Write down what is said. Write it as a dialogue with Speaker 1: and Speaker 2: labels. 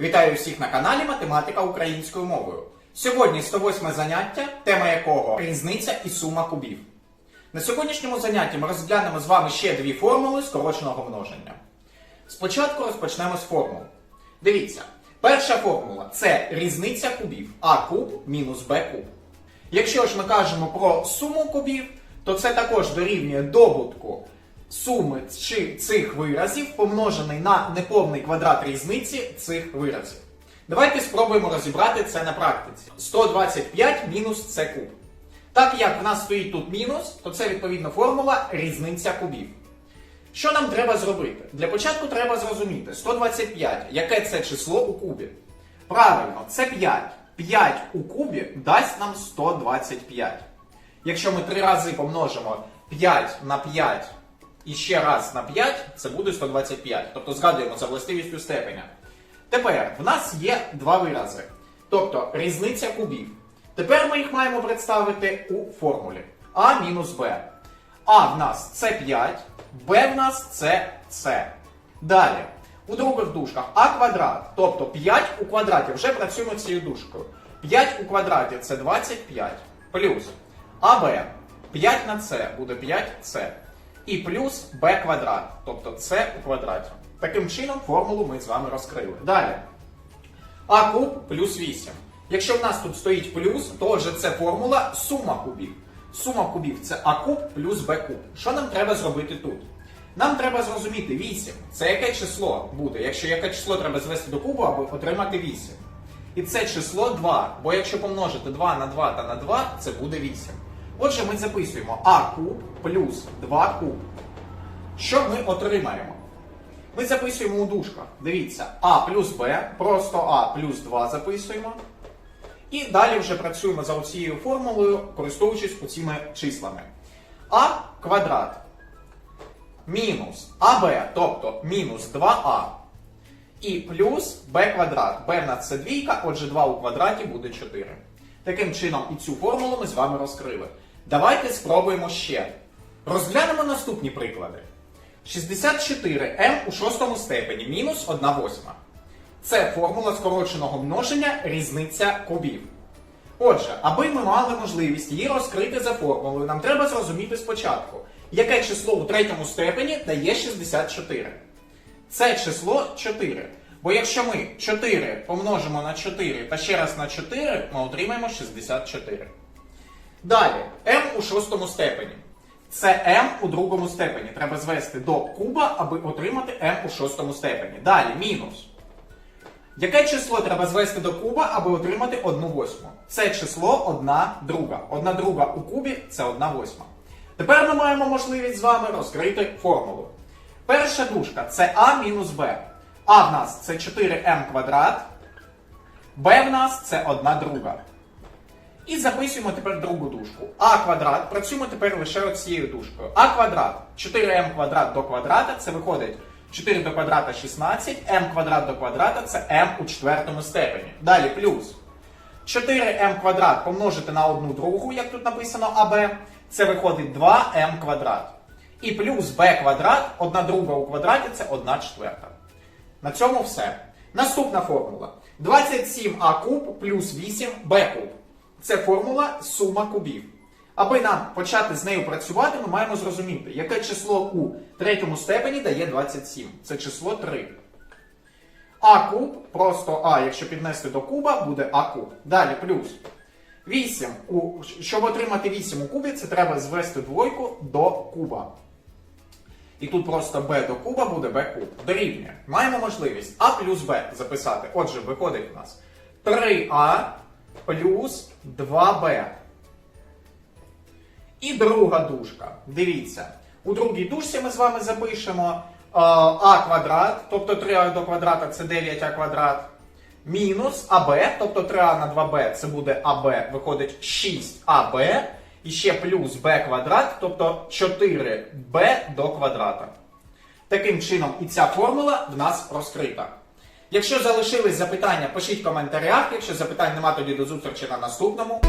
Speaker 1: Вітаю всіх на каналі Математика українською мовою. Сьогодні 108 заняття, тема якого різниця і сума кубів. На сьогоднішньому занятті ми розглянемо з вами ще дві формули скороченого множення. Спочатку розпочнемо з формул. Дивіться, перша формула це різниця кубів а куб мінус b куб. Якщо ж ми кажемо про суму кубів, то це також дорівнює добутку суми цих виразів, помножений на неповний квадрат різниці цих виразів. Давайте спробуємо розібрати це на практиці. 125 мінус це куб. Так як в нас стоїть тут мінус, то це відповідно формула різниця кубів. Що нам треба зробити? Для початку треба зрозуміти 125, яке це число у кубі. Правильно, це 5. 5 у кубі дасть нам 125. Якщо ми три рази помножимо 5 на 5 і ще раз на 5, це буде 125. Тобто згадуємо за властивістю степеня. Тепер в нас є два вирази. Тобто різниця кубів. Тепер ми їх маємо представити у формулі А мінус Б. А в нас це 5, Б в нас це С. Далі. У других дужках А квадрат, тобто 5 у квадраті. Вже працюємо цією дужкою. 5 у квадраті це 25. Плюс АБ. 5 на С буде 5С. І плюс Б квадрат, тобто С у квадраті. Таким чином формулу ми з вами розкрили. Далі. А куб плюс 8. Якщо в нас тут стоїть плюс, то отже це формула сума кубів. Сума кубів це А куб плюс Б куб. Що нам треба зробити тут? Нам треба зрозуміти 8. Це яке число буде? Якщо яке число треба звести до кубу, аби отримати 8. І це число 2. Бо якщо помножити 2 на 2 та на 2, це буде 8. Отже, ми записуємо А куб плюс 2 куб. Що ми отримаємо? Ми записуємо у дужках. Дивіться, А плюс Б, просто А плюс 2 записуємо. І далі вже працюємо за цією формулою, користуючись оціми числами. А квадрат мінус АБ, тобто мінус 2А. І плюс b квадрат. b в нас це двійка, отже 2 у квадраті буде 4. Таким чином і цю формулу ми з вами розкрили. Давайте спробуємо ще. Розглянемо наступні приклади. 64m у шостому степені мінус 1 восьма. Це формула скороченого множення різниця кубів. Отже, аби ми мали можливість її розкрити за формулою, нам треба зрозуміти спочатку, яке число у третьому степені дає 64. Це число 4. Бо якщо ми 4 помножимо на 4 та ще раз на 4, ми отримаємо 64. Далі, m у шостому степені. Це m у другому степені. Треба звести до куба, аби отримати m у шостому степені. Далі, мінус. Яке число треба звести до куба, аби отримати 1 восьму? Це число 1 друга. 1 друга у кубі це 1 восьма. Тепер ми маємо можливість з вами розкрити формулу. Перша дужка це а мінус b. А в нас це 4m квадрат, b в нас це 1 друга. І записуємо тепер другу дужку. А квадрат. Працюємо тепер лише оцією дужкою. А квадрат. 4m квадрат до квадрата, це виходить 4 до квадрата 16, m квадрат до квадрата це m у четвертому степені. Далі плюс. 4m квадрат помножити на одну другу, як тут написано АБ, це виходить 2m квадрат. І плюс b квадрат, 1 друга у квадраті це 1 четверта. На цьому все. Наступна формула. 27а куб плюс 8b куб. Це формула сума кубів. Аби нам почати з нею працювати, ми маємо зрозуміти, яке число у третьому степені дає 27. Це число 3. А куб, просто А, якщо піднести до куба, буде А куб. Далі плюс 8. У, щоб отримати 8 у кубі, це треба звести двойку до куба. І тут просто b до куба буде b куб. Дорівнює. Маємо можливість А плюс b записати. Отже, виходить у нас 3а плюс 2b. І друга дужка. Дивіться. У другій дужці ми з вами запишемо е, а квадрат, тобто 3а до квадрата це 9а квадрат. Мінус АБ, тобто 3а на 2b це буде АБ, виходить 6АБ. І ще плюс b квадрат, тобто 4b до квадрата. Таким чином, і ця формула в нас розкрита. Якщо залишились запитання, пишіть в коментарях. Якщо запитань нема, тоді до зустрічі на наступному.